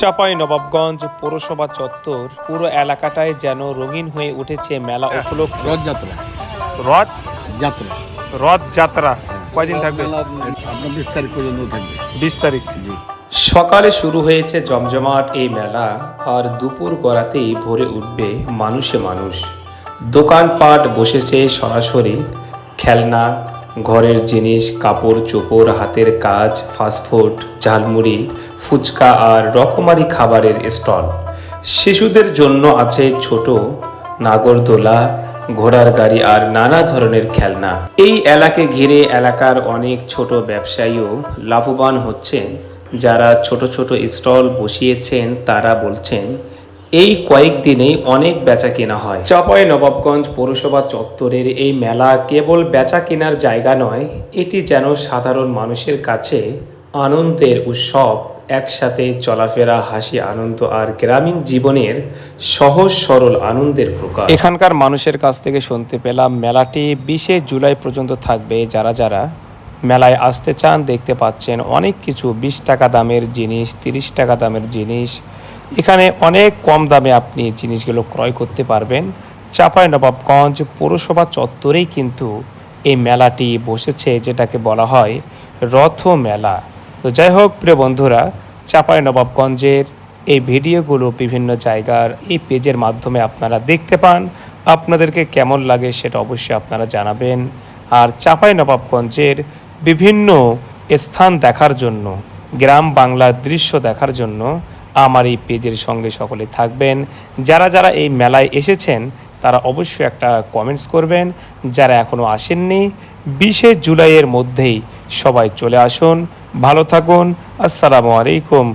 চাপাই নবাবগঞ্জ পৌরসভা চত্বর পুরো এলাকাটায় যেন রঙিন হয়ে উঠেছে মেলা উপলক্ষে। রথযাত্রা। রথ? যাত্রা। রথ যাত্রা কয়দিন থাকবে? আপনার বিশ তারিখ পর্যন্ত থাকবে। বিশ তারিখ। জি। সকালে শুরু হয়েছে জমজমাট এই মেলা আর দুপুর গড়াতেই ভরে উঠবে মানুষে মানুষ। দোকানপাট বসেছে সরাসরি খেলনা ঘরের জিনিস, কাপড়, চোপড়, হাতের কাজ ফাস্টফুড ঝালমুড়ি, ফুচকা আর রকমারি খাবারের স্টল। শিশুদের জন্য আছে ছোট নাগরদোলা, ঘোড়ার গাড়ি আর নানা ধরনের খেলনা। এই এলাকে ঘিরে এলাকার অনেক ছোট ব্যবসায়ীও লাভবান হচ্ছেন। যারা ছোট ছোট স্টল বসিয়েছেন, তারা বলছেন এই কয়েকদিনেই অনেক বেচা কেনা হয়। চাপাই নবাবগঞ্জ পৌরসভা চত্বরের এই মেলা কেবল বেচা কেনার জায়গা নয় এটি যেন সাধারণ মানুষের কাছে আনন্দের উৎসব। একসাথে চলাফেরা হাসি আনন্দ আর গ্রামীণ জীবনের সহজ সরল আনন্দের প্রকাশ এখানকার মানুষের কাছ থেকে শুনতে পেলাম মেলাটি বিশে জুলাই পর্যন্ত থাকবে। যারা যারা মেলায় আসতে চান দেখতে পাচ্ছেন অনেক কিছু। বিশ টাকা দামের জিনিস তিরিশ টাকা দামের জিনিস এখানে অনেক কম দামে আপনি জিনিসগুলো ক্রয় করতে পারবেন। নবাবগঞ্জ পৌরসভা চত্বরেই কিন্তু এই মেলাটি বসেছে, যেটাকে বলা হয় রথ মেলা। তো যাই হোক, প্রিয় বন্ধুরা নবাবগঞ্জের এই ভিডিওগুলো বিভিন্ন জায়গার এই পেজের মাধ্যমে আপনারা দেখতে পান। আপনাদেরকে কেমন লাগে সেটা অবশ্যই আপনারা জানাবেন। আর নবাবগঞ্জের বিভিন্ন স্থান দেখার জন্য, গ্রাম বাংলার দৃশ্য দেখার জন্য আমার এই পেজের সঙ্গে সকলে থাকবেন। যারা যারা এই মেলায় এসেছেন, তারা অবশ্যই একটা কমেন্টস করবেন। যারা এখনও আসেননি, বিশে জুলাইয়ের মধ্যেই সবাই চলে আসুন। ভালো থাকুন। আসসালামু আলাইকুম।